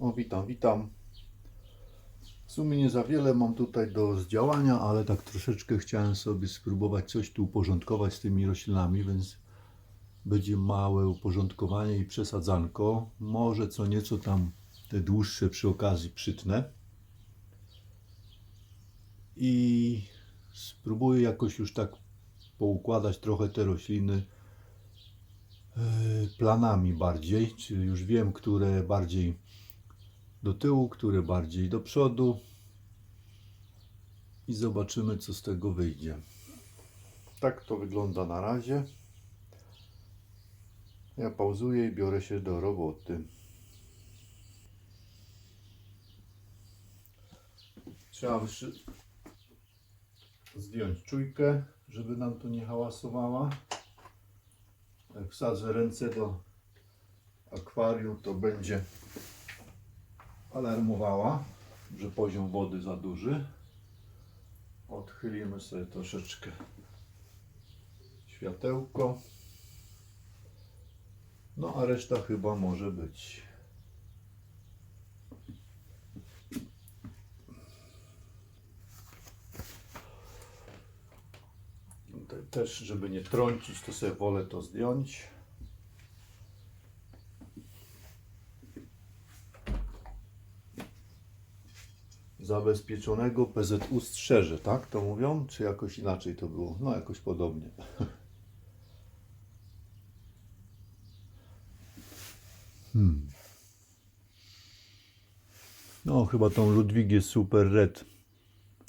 O, witam, witam. W sumie nie za wiele mam tutaj do zdziałania, ale tak troszeczkę chciałem sobie spróbować coś tu uporządkować z tymi roślinami, więc będzie małe uporządkowanie i przesadzanko. Może co nieco tam te dłuższe przy okazji przytnę. I spróbuję jakoś już tak poukładać trochę te rośliny e, planami bardziej, czyli już wiem, które bardziej do tyłu, które bardziej do przodu i zobaczymy, co z tego wyjdzie. Tak to wygląda na razie. Ja pauzuję i biorę się do roboty. Trzeba zdjąć czujkę, żeby nam tu nie hałasowała. Jak wsadzę ręce do akwarium, to będzie alarmowała, że poziom wody za duży. Odchylimy sobie troszeczkę światełko. No a reszta chyba może być. Też, żeby nie trącić, to sobie wolę to zdjąć. Zabezpieczonego PZU strzeże, tak to mówią? Czy jakoś inaczej to było? No jakoś podobnie. Hmm. No chyba tą Ludwigię Super Red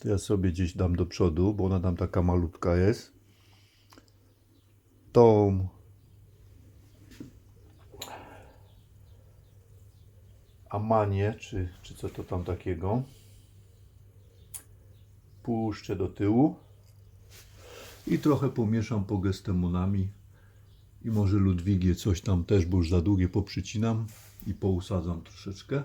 to ja sobie gdzieś dam do przodu, bo ona tam taka malutka jest. Tą Amanię, czy, czy co to tam takiego puszczę do tyłu i trochę pomieszam pogestemonami i może Ludwigie coś tam też, bo już za długie poprzycinam i pousadzam troszeczkę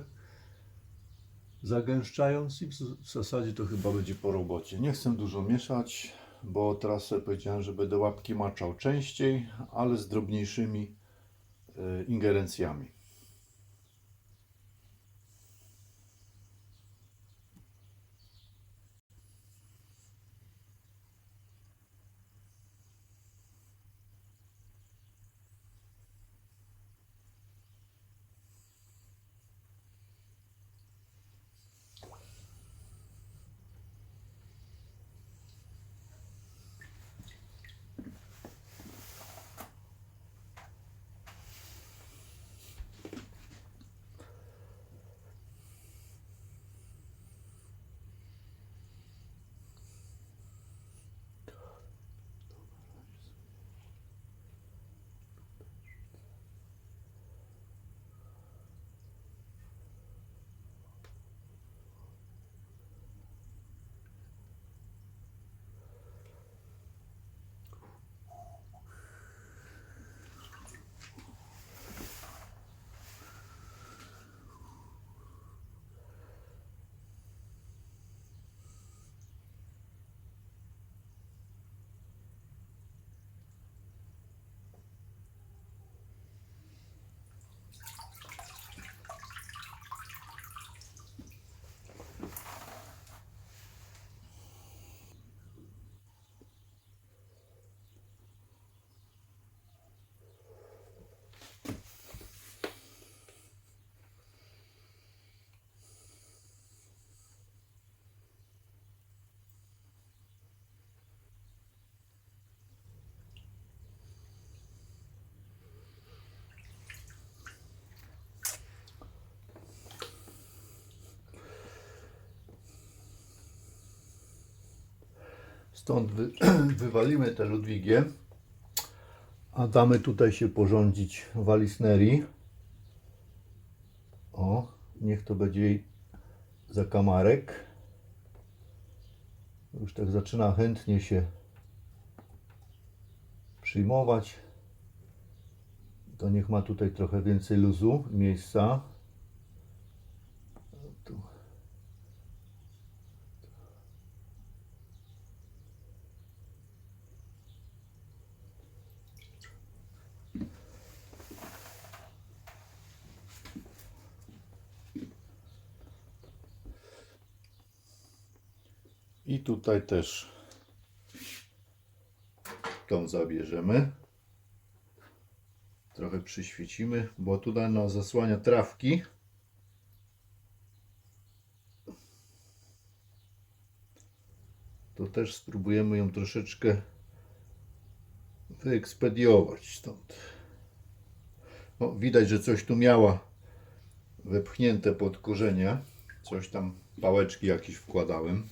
zagęszczając i w w zasadzie to chyba będzie po robocie. Nie chcę dużo mieszać, bo teraz sobie powiedziałem, że będę łapki maczał częściej, ale z drobniejszymi e, ingerencjami. Stąd wy, wywalimy te Ludwigie, a damy tutaj się porządzić walisnerii. O, niech to będzie jej zakamarek. Już tak zaczyna chętnie się przyjmować. To niech ma tutaj trochę więcej luzu, miejsca. I tutaj też tą zabierzemy. Trochę przyświecimy, bo tutaj nas zasłania trawki. To też spróbujemy ją troszeczkę wyekspediować stąd. Widać, że coś tu miała wepchnięte pod korzenie. Coś tam, pałeczki jakieś wkładałem.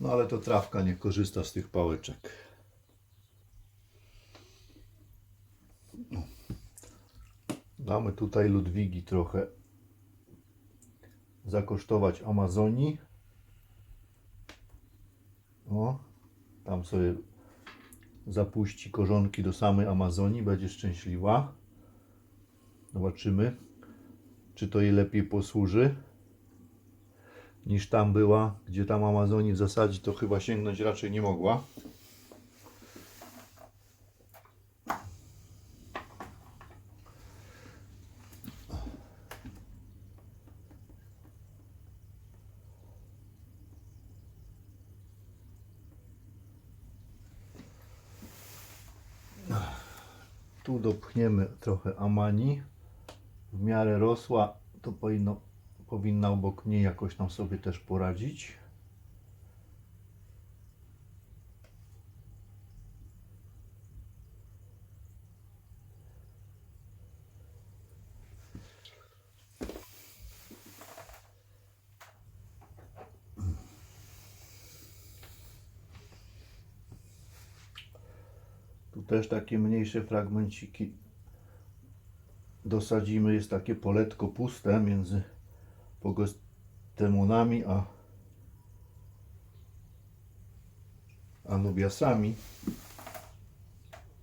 No ale to trawka nie korzysta z tych pałeczek. Damy tutaj Ludwigi trochę zakosztować Amazonii. O, tam sobie zapuści korzonki do samej Amazonii, będzie szczęśliwa. Zobaczymy, czy to jej lepiej posłuży niż tam była, gdzie tam Amazonii w zasadzie to chyba sięgnąć raczej nie mogła. Tu dopchniemy trochę amani. W miarę rosła, to powinno, powinna obok mnie jakoś tam sobie też poradzić. Też takie mniejsze fragmenciki dosadzimy. Jest takie poletko puste między pogostemonami a anubiasami.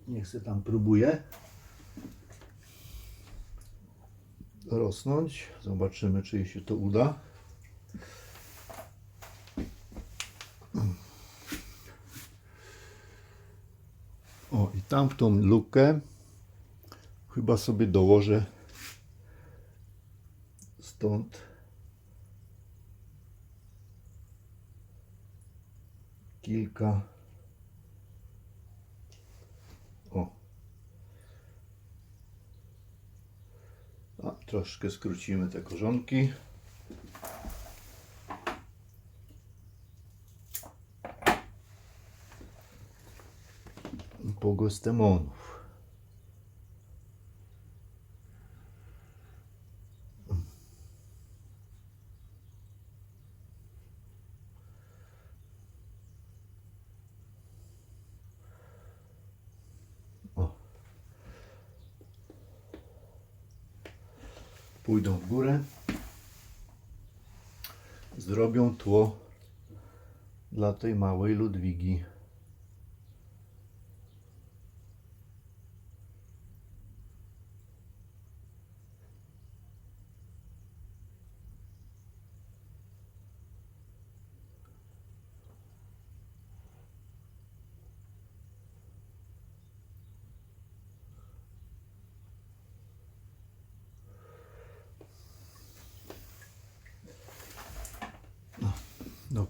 Niech se tam próbuje rosnąć. Zobaczymy, czy jej się to uda. O, i tam w tą lukę chyba sobie dołożę stąd kilka. O. A troszkę skrócimy te korzonki. Pogostemonów O. W górę. Zrobią tło dla tej małej Ludwigi.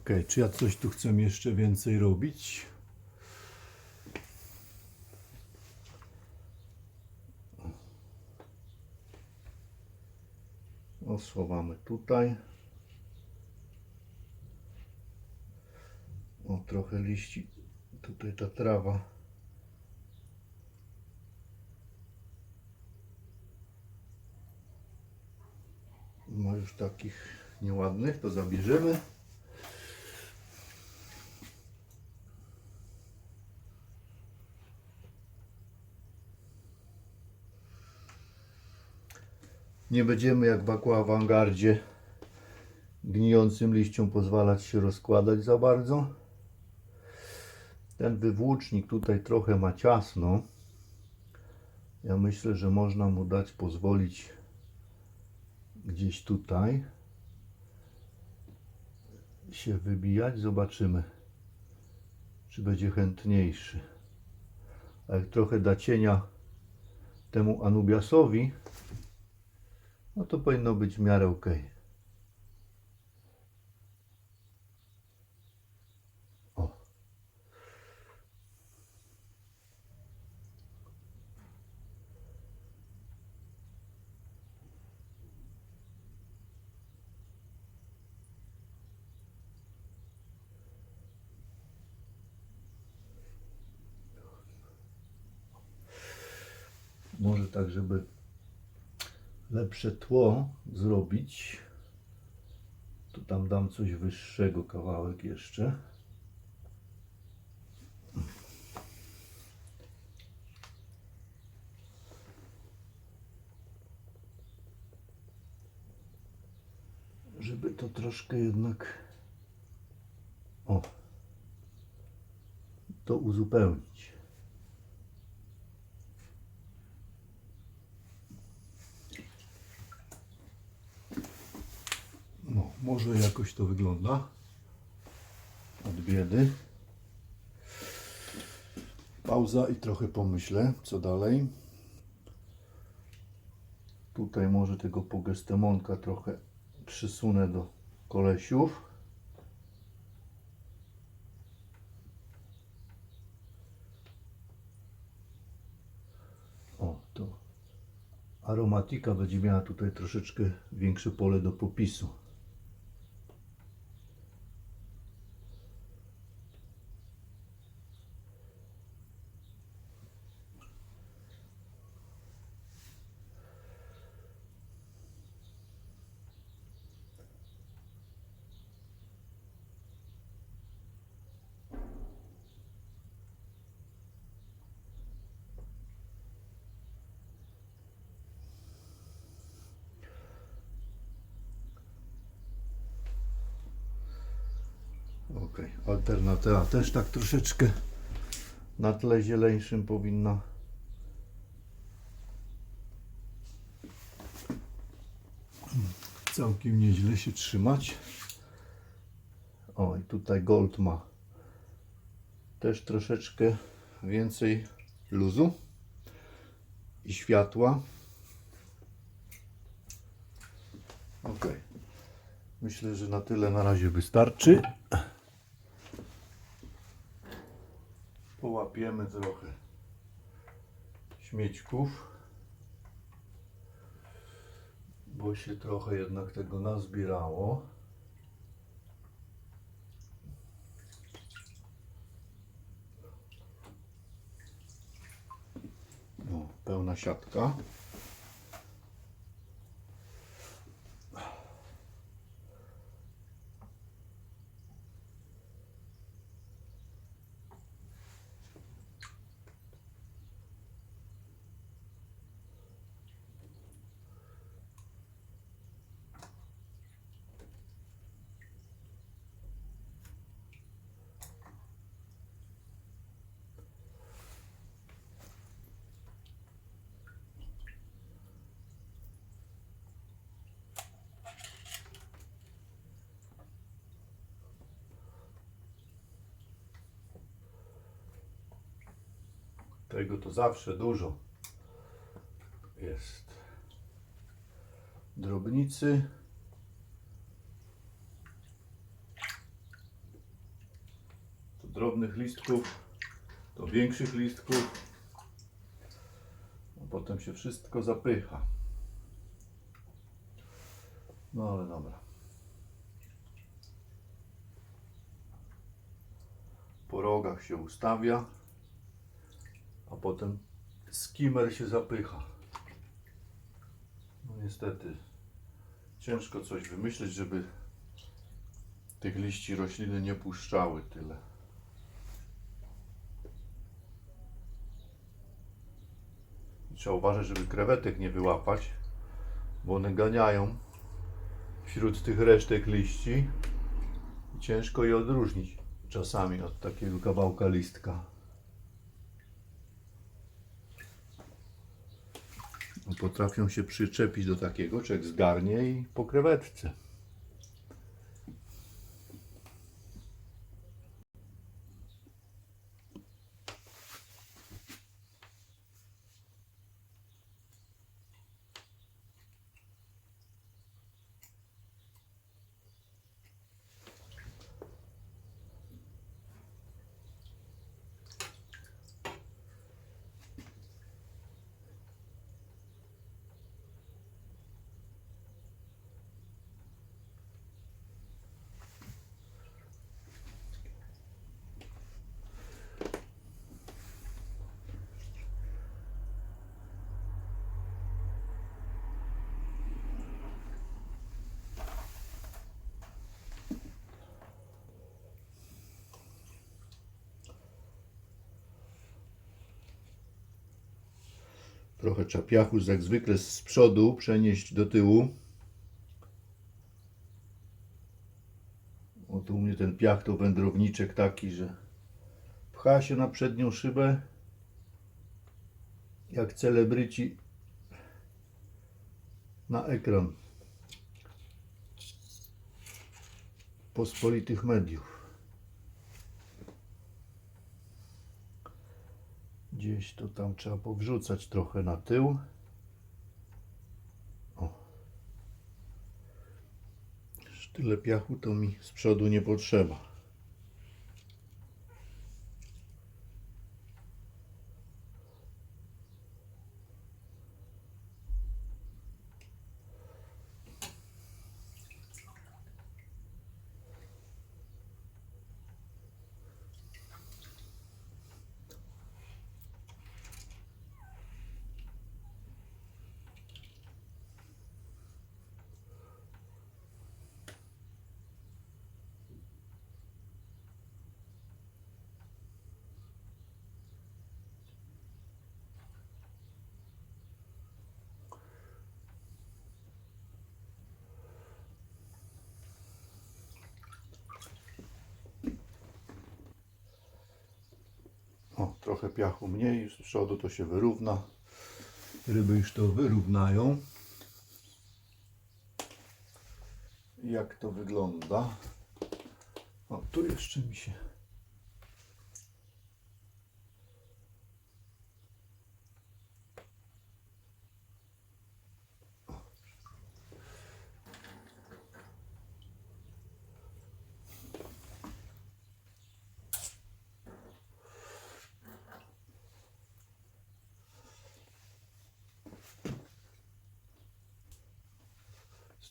Ok, czy ja coś tu chcę jeszcze więcej robić? Osuwamy tutaj. O, trochę liści. Tutaj ta trawa. Ma już takich nieładnych, to zabierzemy. Nie będziemy jak w aquaawangardzie gnijącym liściom pozwalać się rozkładać za bardzo. Ten wywłócznik tutaj trochę ma ciasno. Ja myślę, że można mu dać pozwolić gdzieś tutaj się wybijać. Zobaczymy, czy będzie chętniejszy. A jak trochę da cienia temu Anubiasowi, No to powinno być w miarę ok. O. Może tak, żeby lepsze tło zrobić, to tam dam coś wyższego kawałek jeszcze. Żeby to troszkę jednak o to uzupełnić. No, może jakoś to wygląda. Od biedy. Pauza i trochę pomyślę, co dalej. Tutaj może tego pogestemonka trochę przysunę do kolesiów. O, to aromatika będzie miała tutaj troszeczkę większe pole do popisu. Ok, alternatywa też tak troszeczkę na tle zieleńszym powinna. Całkiem nieźle się trzymać. O, i tutaj gold ma też troszeczkę więcej luzu i światła. Ok. Myślę, że na tyle na razie wystarczy. Połapiemy trochę śmiecików, bo się trochę jednak tego nazbierało. No, pełna siatka. Tego to zawsze dużo jest. Drobnicy. To drobnych listków, to większych listków. A potem się wszystko zapycha. No ale dobra. Po rogach się ustawia potem skimmer się zapycha. No niestety ciężko coś wymyśleć, żeby tych liści rośliny nie puszczały tyle. Trzeba uważać, żeby krewetek nie wyłapać, bo one ganiają wśród tych resztek liści i ciężko je odróżnić czasami od takiego kawałka listka. Potrafią się przyczepić do takiego, człowiek zgarnie i po krewetce. Trochę trzeba piachu jak zwykle z przodu przenieść do tyłu. O tu u mnie ten piach to wędrowniczek taki, że pcha się na przednią szybę jak celebryci na ekran pospolitych mediów. Gdzieś to tam trzeba powrzucać trochę na tył. O. Tyle piachu to mi z przodu nie potrzeba. O, trochę piachu mniej, z przodu to się wyrówna. Ryby już to wyrównają. Jak to wygląda? O, tu jeszcze mi się.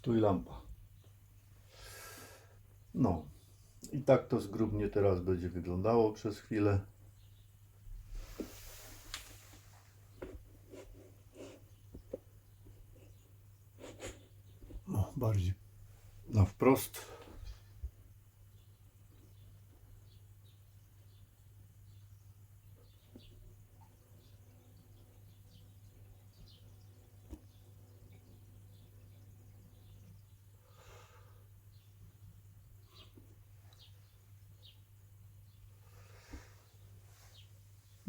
Stój lampa. No. I tak to zgrubnie teraz będzie wyglądało przez chwilę. No, bardziej na wprost.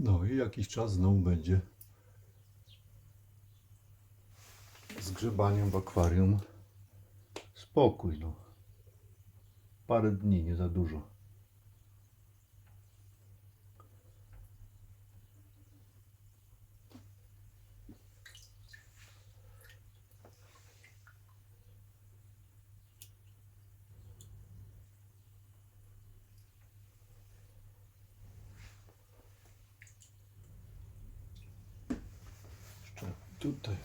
No i jakiś czas znowu będzie z grzebaniem w akwarium spokój, no. Parę dni, nie za dużo. Jeszcze tutaj.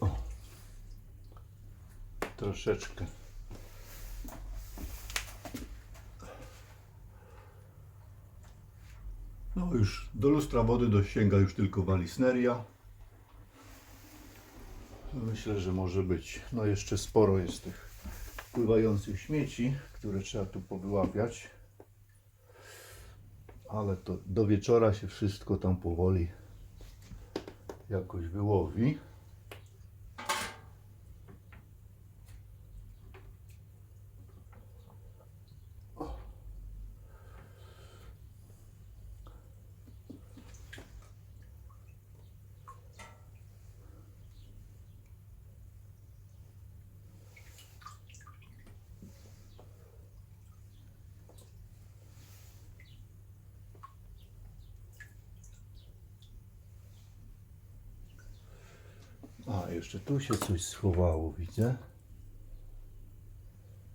O. Troszeczkę. No już do lustra wody dosięga już tylko walisneria. Myślę, że może być. No jeszcze sporo jest tych pływających śmieci, które trzeba tu powyłapiać. Ale to do wieczora się wszystko tam powoli jakoś wyłowi. A, jeszcze tu się coś schowało, widzę.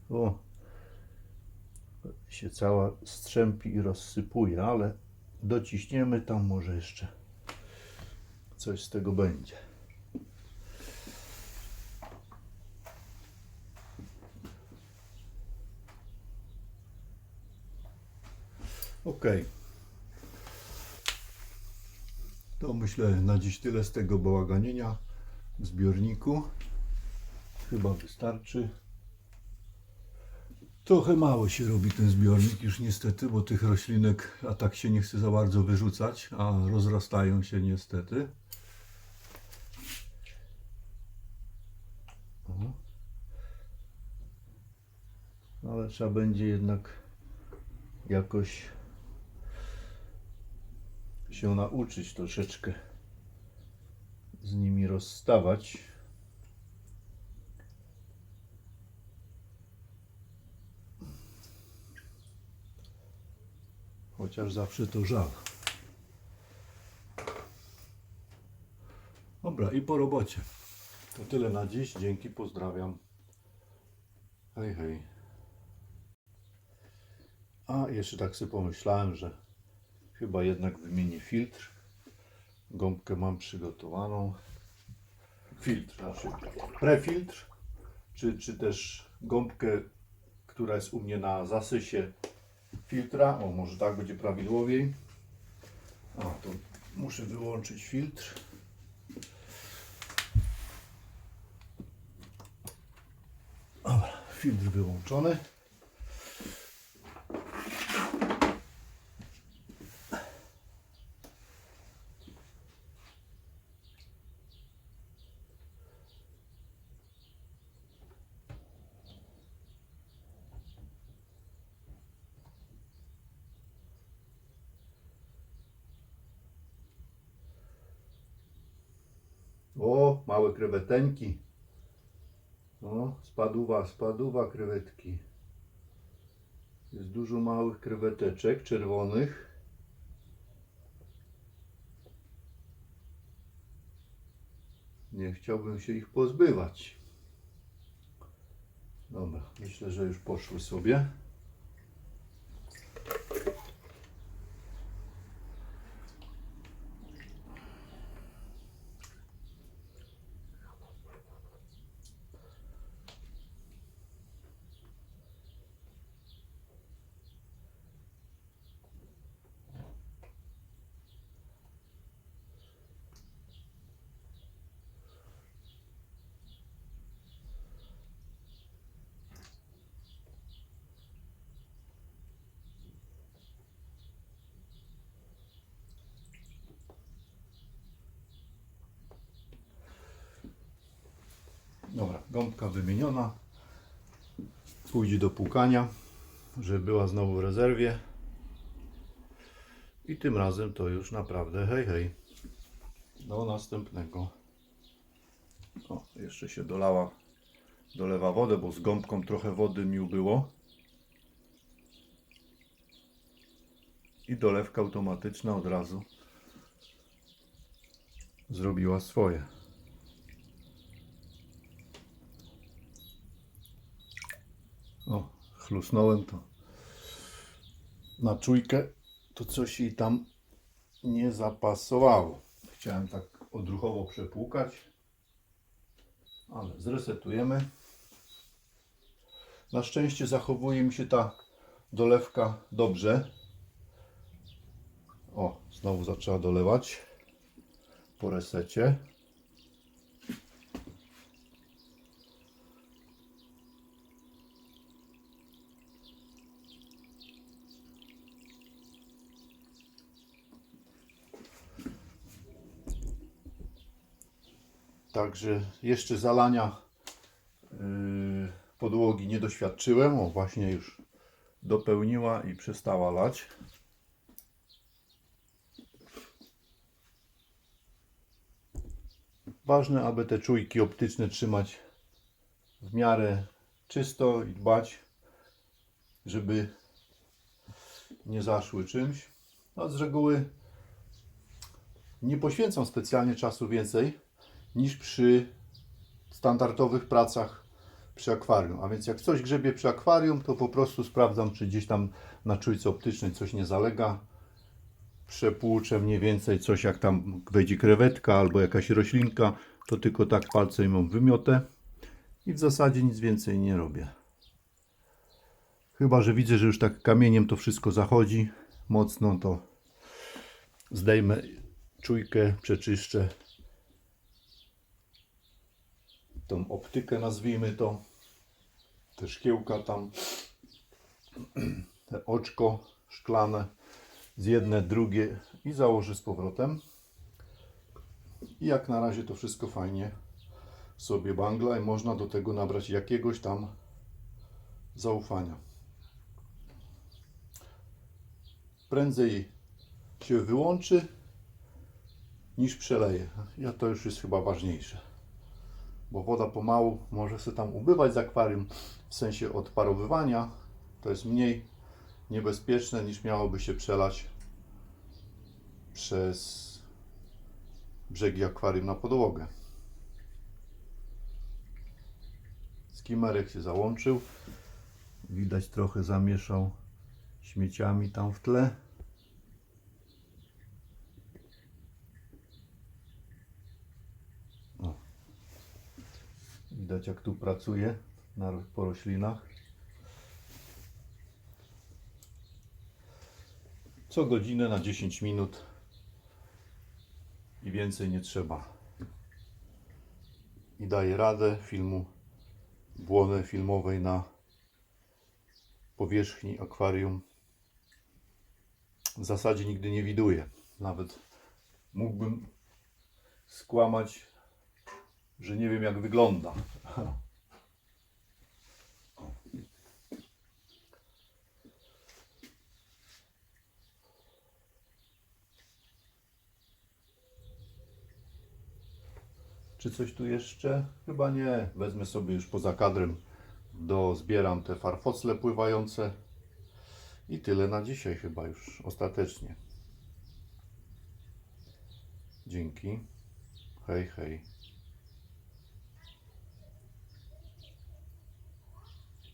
O, się cała strzępi i rozsypuje, ale dociśniemy tam, może jeszcze coś z tego będzie. Ok. To myślę na dziś tyle z tego bałaganienia zbiorniku. Chyba wystarczy. Trochę mało się robi ten zbiornik już niestety, bo tych roślinek a tak się nie chce za bardzo wyrzucać, a rozrastają się niestety. Ale trzeba będzie jednak jakoś się nauczyć troszeczkę z nimi rozstawać. Chociaż zawsze to żal. Dobra, i po robocie. To tyle na dziś. Dzięki, pozdrawiam. Hej, hej. A jeszcze tak sobie pomyślałem, że chyba jednak wymienię filtr. Gąbkę mam przygotowaną. Filtr, znaczy prefiltr, czy, czy też gąbkę, która jest u mnie na zasysie filtra. O, może tak będzie prawidłowiej. A, to muszę wyłączyć filtr. Dobra, filtr wyłączony. Kreweteńki. O, spaduwa, spaduwa krewetki. Jest dużo małych kreweteczek czerwonych. Nie chciałbym się ich pozbywać. Dobra, myślę, że już poszły sobie. Dobra, gąbka wymieniona. Pójdzie do płukania, żeby była znowu w rezerwie. I tym razem to już naprawdę hej hej. Do następnego. O, jeszcze się dolała, dolewa wodę, bo z gąbką trochę wody mi ubyło. I dolewka automatyczna od razu zrobiła swoje. O, chlusnąłem to na czujkę, to coś jej tam nie zapasowało. Chciałem tak odruchowo przepłukać, ale zresetujemy. Na szczęście zachowuje mi się ta dolewka dobrze. O, znowu zaczęła dolewać po resecie. Także jeszcze zalania yy, podłogi nie doświadczyłem. O, właśnie już dopełniła i przestała lać. Ważne, aby te czujki optyczne trzymać w miarę czysto i dbać, żeby nie zaszły czymś. No, z reguły nie poświęcam specjalnie czasu więcej niż przy standardowych pracach przy akwarium. A więc jak coś grzebie przy akwarium, to po prostu sprawdzam, czy gdzieś tam na czujce optycznej coś nie zalega. Przepłuczę mniej więcej coś, jak tam wejdzie krewetka albo jakaś roślinka, to tylko tak palcem ją wymiotę i w zasadzie nic więcej nie robię. Chyba, że widzę, że już tak kamieniem to wszystko zachodzi mocno, to zdejmę czujkę, przeczyszczę tą optykę nazwijmy to, te szkiełka tam te oczko szklane z jedne, drugie i założę z powrotem. I jak na razie to wszystko fajnie sobie bangla i można do tego nabrać jakiegoś tam zaufania. Prędzej się wyłączy niż przeleje. Ja to już jest chyba ważniejsze. Bo woda pomału może się tam ubywać z akwarium w sensie odparowywania. To jest mniej niebezpieczne niż miałoby się przelać przez brzegi akwarium na podłogę. Skimerek się załączył. Widać trochę zamieszał śmieciami tam w tle. Widać jak tu pracuje na, po roślinach. Co godzinę na 10 minut i więcej nie trzeba. I daje radę filmu błony filmowej na powierzchni akwarium. W zasadzie nigdy nie widuję. Nawet mógłbym skłamać, że nie wiem jak wygląda. Czy coś tu jeszcze? Chyba nie. Wezmę sobie już poza kadrem. Dozbieram te farfocle pływające. I tyle na dzisiaj chyba już ostatecznie. Dzięki. Hej, hej.